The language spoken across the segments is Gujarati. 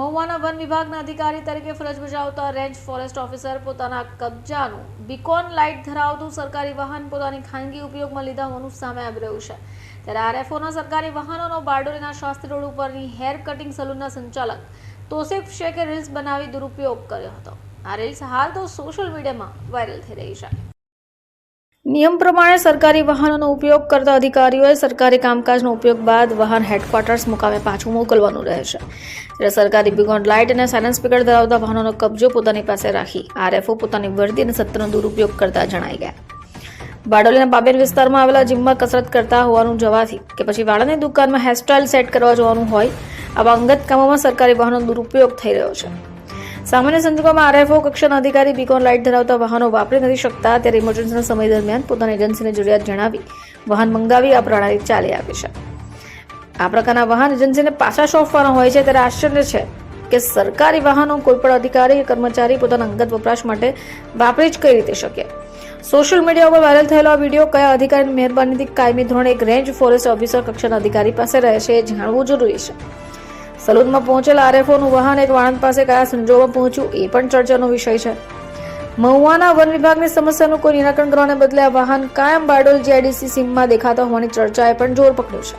મહુવાના વન વિભાગના અધિકારી તરીકે ફરજ બજાવતા રેન્જ ફોરેસ્ટ ઓફિસર પોતાના કબજાનું બીકોન લાઇટ ધરાવતું સરકારી વાહન પોતાની ખાનગી ઉપયોગમાં લીધા હોવાનું સામે આવી રહ્યું છે. ત્યારે આરએફઓના સરકારી વાહનોનો બારડોલીના શાસ્ત્રી રોડ ઉપરની હેર કટિંગ સલૂનના સંચાલક તોસિફ શેખે રીલ્સ બનાવી દુરુપયોગ કર્યો હતો. આ રીલ્સ હાલ તો સોશિયલ મીડિયામાં વાયરલ થઈ રહી છે. નિયમ પ્રમાણે સરકારી વાહનોનો ઉપયોગ કરતા અધિકારીઓએ સરકારી કામકાજનો ઉપયોગ બાદ વાહન હેડક્વાર્ટર્સ મુકામે પાછું મોકલવાનું રહે છે. ત્યારે સરકારી બિગોન લાઇટ અને સાયલન્ટ સ્પીકર ધરાવતા વાહનોનો કબજો પોતાની પાસે રાખી આરએફઓ પોતાની વર્દી અને સત્રનો દુરુપયોગ કરતા જણાઈ ગયા. બારડોલીના બાબેર વિસ્તારમાં આવેલા જીમમાં કસરત કરતા હોવાનું જવાથી કે પછી વાળાની દુકાનમાં હેરસ્ટાઇલ સેટ કરવા જવાનું હોય, આવા અંગત કામોમાં સરકારી વાહનોનો દુરુપયોગ થઈ રહ્યો છે. સામાન્ય સંજોગોમાં આરએફઓ કક્ષાના અધિકારી બીકોન લાઇટ ધરાવતા વાહનો વાપરી નથી શકતા ત્યારે ઇમરજન્સીના સમય દરમિયાન પોતાની એજન્સીને જરૂરિયાત જણાવી વાહન મંગાવી આ પ્રણાલી ચાલી આવી છે. આ પ્રકારના વાહન એજન્સીને પાછા સોંપવાના હોય છે ત્યારે આશ્ચર્ય છે કે સરકારી વાહનો કોઈપણ અધિકારી કે કર્મચારી પોતાના અંગત વપરાશ માટે વાપરી જ કઈ રીતે શકે. સોશિયલ મીડિયા ઉપર વાયરલ થયેલો આ વીડિયો કયા અધિકારીની મહેરબાનીથી કાયમી ધોરણે એક રેન્જ ફોરેસ્ટ ઓફિસર કક્ષાના અધિકારી પાસે રહે છે એ જાણવું જરૂરી છે. સલૂનમાં પહોંચેલા આરએફઓનું વાહન એક વાણંદ પાસે કયા સંજોગોમાં પહોંચ્યું એ પણ ચર્ચાનો વિષય છે. મહુવાના વન વિભાગની સમસ્યાનું કોઈ નિરાકરણ કરવાને બદલે આ વાહન કાયમ બારડોલ જીઆઈડીસી સીમમાં દેખાતા હોવાની ચર્ચાએ પણ જોર પકડ્યું છે.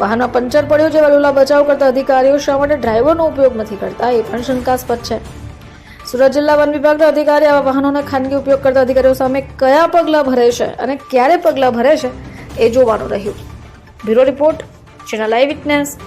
વાહનમાં પંચર પડ્યું જેવા લોલા બચાવ કરતા અધિકારીઓ શા માટે ડ્રાઈવરનો ઉપયોગ નથી કરતા એ પણ શંકાસ્પદ છે. સુરત જિલ્લા વન વિભાગના અધિકારી આવા વાહનોના ખાનગી ઉપયોગ કરતા અધિકારીઓ સામે કયા પગલાં ભરે છે અને ક્યારે પગલાં ભરે છે એ જોવાનું રહ્યું. Bureau report, channel eyewitness.